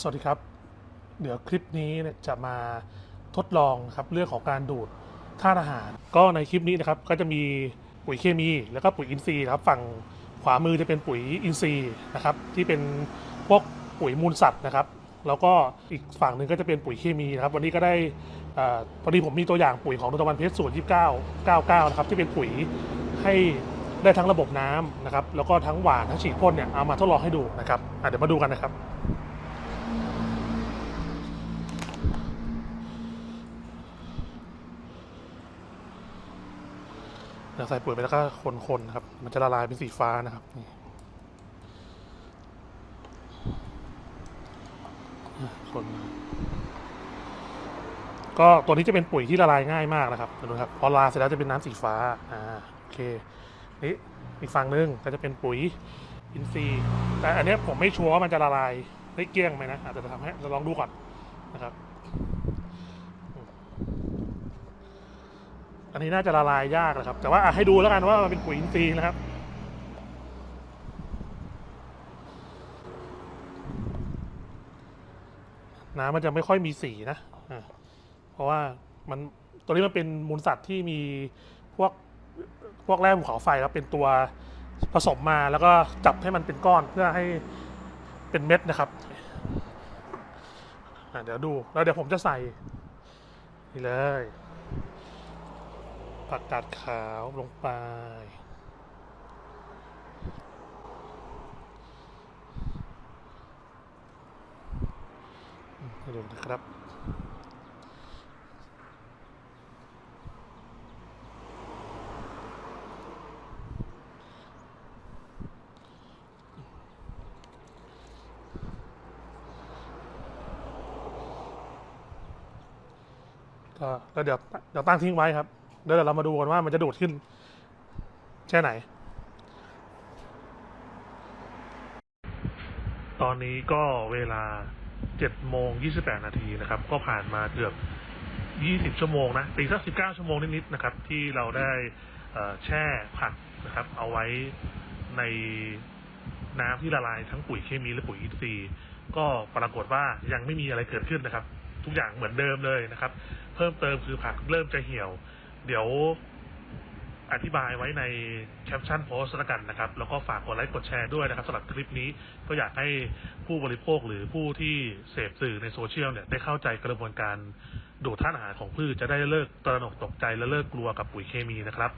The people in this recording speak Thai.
สวัสดีครับ เดี๋ยวคลิปนี้เนี่ยจะมาทดลองครับเรื่องของการดูดธาตุอาหาร ก็ในคลิปนี้นะครับก็จะมีปุ๋ยเคมี แล้วก็ปุ๋ยอินทรีย์นะครับฝั่งขวามือจะเป็นปุ๋ยอินทรีย์นะครับที่เป็นพวกปุ๋ยมูลสัตว์นะครับ แล้วก็อีกฝั่งหนึ่งก็จะเป็นปุ๋ยเคมีนะครับ วันนี้ก็ได้พอดีผมมีตัวอย่างปุ๋ยของนนทวันเพชรส่วน29 99นะครับที่เป็นปุ๋ยให้ได้ทั้งระบบน้ำนะครับแล้วก็ทั้งหวานทั้งฉีดพ่นเนี่ยเอามาทดลองให้ดูนะครับเดี๋ยวมาดูกันนะครับ เดี๋ยวใส่ปุ๋ยไปแล้วก็คนๆครับ มันจะละลายเป็นสีฟ้านะครับคนก็ตัวนี้จะเป็นปุ๋ยที่ละลายง่ายมากนะครับดูครับพอลาเสร็จแล้วจะเป็นน้ำสีฟ้าอ่าโอเคนี่อีกฝั่งหนึงก็จะเป็นปุ๋ยอินทรีย์แต่อันนี้ผมไม่ชัวร์ว่ามันจะละลายได้เกลี้ยงไหมนะอาจจะทำให้เราลองดูก่อนนะครับ อันนี้น่าจะละลายยากนะครับ แต่ว่าให้ดูแล้วกันว่ามันเป็นปุ๋ยอินทรีย์นะครับน้ำมันจะไม่ค่อยมีสีนะะเพราะว่ามันตัวนี้มันเป็นมูลสัตว์ที่มีพวกพวกแร่ภูเขาไฟครับเป็นตัวผสมมาแล้วก็จับให้มันเป็นก้อนเพื่อให้เป็นเม็ดนะครับเดี๋ยวดูแล้วเดี๋ยวผมจะใส่นี่เลย ผักกาดขาวลงไป ดูนะครับก็แล้วเดี๋ยวเดี๋ยวตั้งทิ้งไว้ครับ เดี๋ยวเรามาดูกันว่ามันจะดูดขึ้นแค่ไหน ตอนนี้ก็เวลา7โมง28นาทีนะครับ ก็ผ่านมาเกือบ20ชั่วโมงนะตีสัก19ชั่วโมงนิดๆนะครับ ที่เราได้แช่ผักนะครับ เอาไว้ในน้ำที่ละลายทั้งปุ๋ยเคมีและปุ๋ยอินทรีย์ก็ปรากฏว่ายังไม่มีอะไรเกิดขึ้นนะครับ ทุกอย่างเหมือนเดิมเลยนะครับ เพิ่มเติมคือผักเริ่มจะเหี่ยว เดี๋ยวอธิบายไว้ในแคปชั่นโพสต์ละกันนะครับ แล้วก็ฝากกดไลค์กดแชร์ด้วยนะครับสำหรับคลิปนี้ก็อยากให้ผู้บริโภคหรือผู้ที่เสพสื่อในโซเชียลเนี่ยได้เข้าใจกระบวนการดูดธาตุอาหารของพืชจะได้เลิกตระหนกตกใจและเลิกกลัวกับปุ๋ยเคมีนะครับ